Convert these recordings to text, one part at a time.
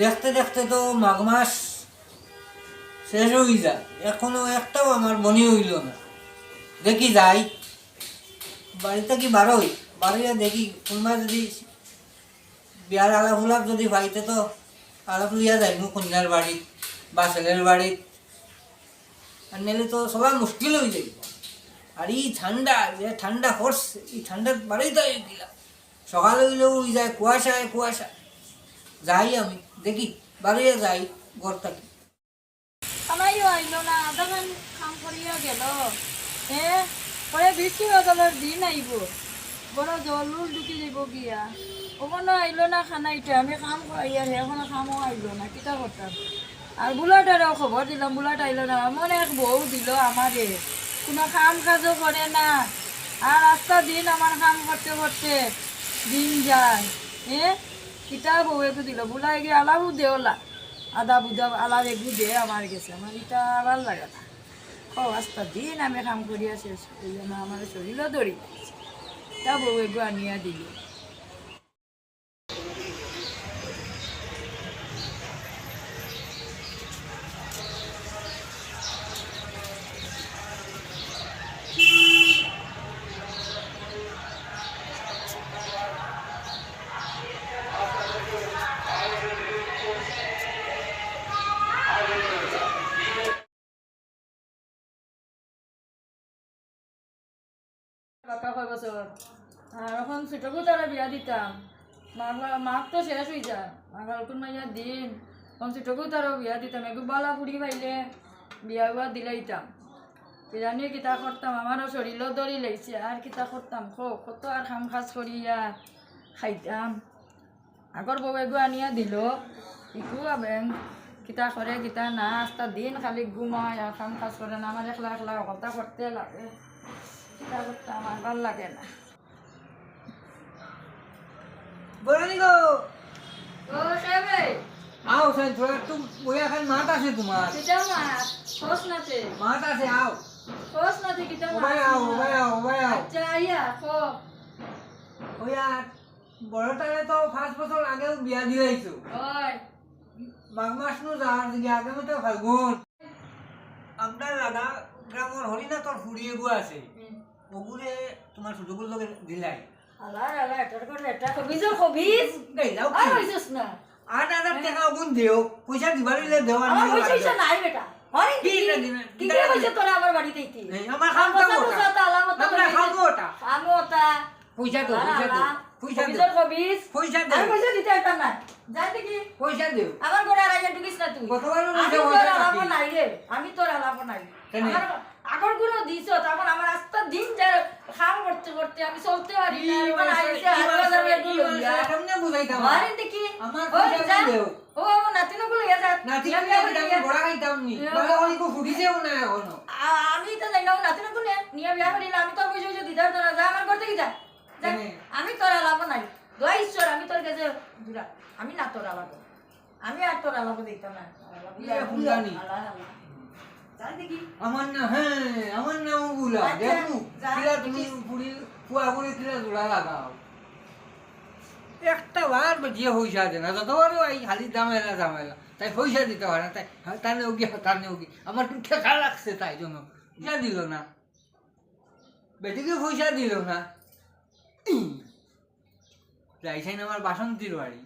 দেখতে দেখতে তো মাঘ মাস শেষ হয়ে যায়। এখনও একটাও আমার মনে হইল না। দেখি যাই। বাড়িতে কি বারোই? বাড়িতে দেখি। কোনবা যদি বিয়ার আলাপ উলাপ যদি পাইতে তো আলাপ লিয়া যাইব কন্যার বাড়িত বা ছেলের বাড়িত আর নাহলে তো সবাই মুশকিল হয়ে যাইব। আর এই ঠান্ডা, যে ঠান্ডা পড়ছে, এই ঠান্ডার বাড়িতে সকালে হইলেও যায়, কুয়াশায় কুয়াশা যাই আমি। দেখি, বাড়িয়ে যাই না আধাখান কাম গেল। দিন জল যাব না খানা আমি কাম আইলো না আর বুলাটারেও খবর দিলাম, বুলাট আইলো না, এমন এক বউ দিল আমারে। কোনো কাম কাজও করে না। আর রাস্তা দিন আমার কাম করতে করতে দিন যায়। হে কিতা বউ একটু দিল বুলাই গিয়ে আলাবু দেওলা আদা বুদা আলা এগু দে, আমার গেছে। আমার ইটা ভালো লাগে না। ও, আস্তা দিন আমি কাম করিয়া শেষ। করি না আমার শরীরও দড়ি তা বউ এগু আনিয়া দিল। বাকা কয় বছর? আর এখন ছোটকু তারা বিয়া দিতাম। মাঘ তো শেষ হয়ে যায়। মাঘ কোন মাইয়া দিন। এখন ছোটকু তারও বিয়া দিতাম। একটু বালা ফুড়ি পাইলে বিয়া বিয়া দিলাইতাম। জানি কিতা করতাম, আমারও শরীরও দড়ি লাইছে। আর কিতা করতাম? খো কত আর খাম খাজ করিয়া খাইতাম। আগর বউ এগু আনিয়া দিল। ইকু আবেন কিতা করে কিতা না। আস্তা দিন খালি ঘুমায় আর কাম কাজ করে না। আমার একলা একলা কথা করতে লাগে। করতে আমার ভালো লাগে না। বরানি গো আও সাই থোড়া একটু বইয়া খান মাঠ আছে তোমার। কিতা মাছ খোস নাতে মাঠ আছে আও। খোস নাতে কিতা ওবাই আও ওবাই আও ওবাই আও। আচ্ছা আইয়া খো ওয়া বড়টারে তো পাঁচ বছর আগেও বিয়া দিয়ে আইছো। মাঘ মাস নু যাওয়ার দিকে আগামী তো ফাল্গুন। আপনার লাগা গ্রামের হরিনাথর ফুড়িয়ে গু আছে। ওগুরে তোমার ছোটগুলো লোকে দিলাই। আলা আলা এটা করে এটা কবিজ কবিজ গাইলাও আর হইছস না। আট হাজার টাকা ওগুন দেও পয়সা দিবার হইলে দাও আর আমার আমি তোর পয়সা আলাপ। নাই রে। আমি তোর আলাপ নাই। আগরগুলো দিছ তখন আমার করতে করতে আমি চলতে পারি না এবার আইছে হাজার হাজার এগুলো দিয়া কেমনে বুঝাইতাম মারেন দেখি। আমার ও পয়সা যা ও নাতিনো গুলো ইয়া যা নাতি আমি বিয়া করে দিয়া। বড়া খাইতাম নি। বলে অনেক ফুটিছেও না এখনও। আমি তো জানি না ও নাতিনো গুলো নিয়ে বিয়া করিলে আমি দিদার যা আমার যা। আমি তোর আলাপ নাই। দোয়া ঈশ্বর আমি তোর কাছে আমি না তোর আলাপ আমি আর তোর আলাপ দিতাম না। আল্লাহ আল্লাহ। আমার না হ্যাঁ আমার নামগুলা আচ্ছা, কিলা তুমি পুরি কুয়া করে কিলা জোড়া লাগাও। একটা বার পয়সা না এই খালি তাই পয়সা দিতে পারে না তাই উগি আমার ঠেকা লাগছে তাই জন্য পয়সা দিল না। বেটিকে পয়সা দিল না। যাইছেন আমার বাসন্তীর বাড়ি।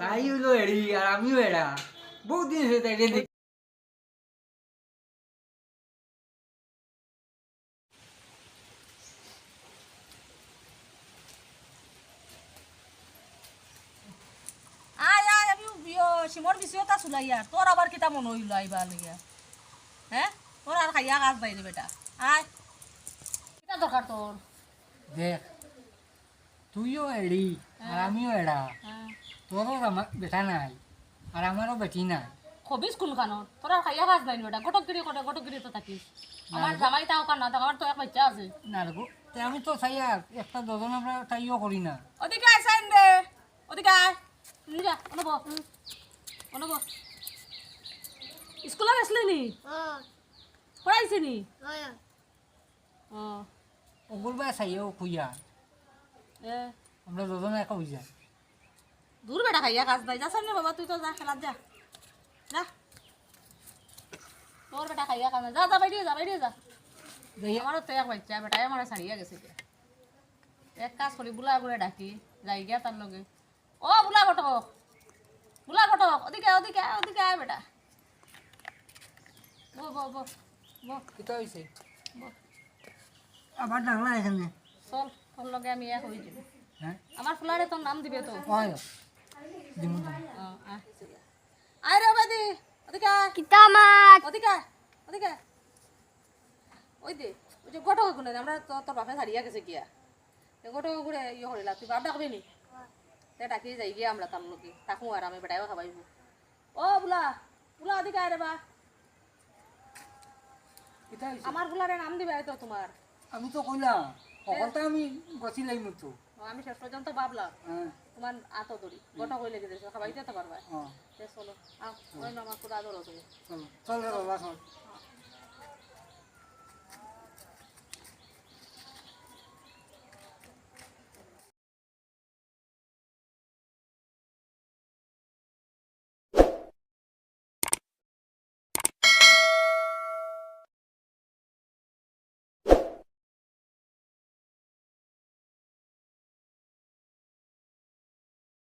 তাই হইল এড়ি আর আমিও এড়া। বহুত দিন হয়েছে তাই রে আয় আয় আমি বিয় সিমর বিছিও তা চুলাই আর তোর আবার কিতা মন হইল আইবা লইয়া হ্যাঁ তোর আর খাইয়া কাজ বাইরে বেটা। আয় কিতা দরকার তোর দেখ তুইও এড়ি আর আমিও এড়া তোরও আমার বেটা নাই আর আমারও বেটি নাই। খবিস কোন খানো তোরা খাইয়া খাস নাই বেটা। গটকগিরি করে গটকগিরি তো থাকিস আমার জামাই তাও কানা তো আমার তো এক বাচ্চা আছে। না গো, আমি তো চাই আর একটা দুজন আমরা তাইও করি না। ওদিকে আয় সাইন দে। ওদিকে আয় নিয়ে যা অনুব অনুব। স্কুলে গেছিলি নি? পড়াইছি নি? ও ওগুলবাই চাইও খুইয়া। এ। আমরা দুজনে একা হয়ে যায় দূর বেটা খাইয়া কাজ নাই। যা সামনে বাবা তুই তো যা খেলাত যা। যা। তোর বেটা খাইয়া কাজ নাই। যা যা বাইরে যা বাইরে যা। আমারও তো এক বাচ্চা বেটাই আমার ছাড়িয়া গেছে এক কাজ করি বুলা করে ডাকি যাই গিয়া তার লগে। ও বুলা ঘটক। বুলা ঘটক ওদিকে ওদিকে আয়, ওদিকে আয় বেটা। বো বো বো বো। কিতা হয়েছে আবার ডাকলা এখানে। চল তোর লগে আমি এক হয়ে যাব। হ্যাঁ? আমার ফুলারে তোর নাম দিবে তো। হয়। দিমু আয় আয় রে বাদি ওদিকে কিতা মাছ? ওদিকে ওদিকে ওই দে ওই যে গোটা গুনে আমরা তো তোর বাপে ছাড়িয়া গেছে গিয়া। গোটা ঘুরে ইয়ে করিলা তুই বাপ ডাকবি নি? তে ডাকি যাই গিয়া আমরা তার লোকে তাকু আর আমি বেটাইও খাবাইব ও বুলা বুলা আয় রে বা? আমার বুলারে নাম দিবে তো তোমার। আমি তো কইলাম সকলটা আমি গছি লাগি মতো আমি শেষ পর্যন্ত ভাবলাম হ্যাঁ। তোমার আতো দড়ি গোটা কইলে গেছে খাবাইতে তো পারবা। হ্যাঁ চলো আও ওই আমার পুরো আদর চল চল রে বাবা চল।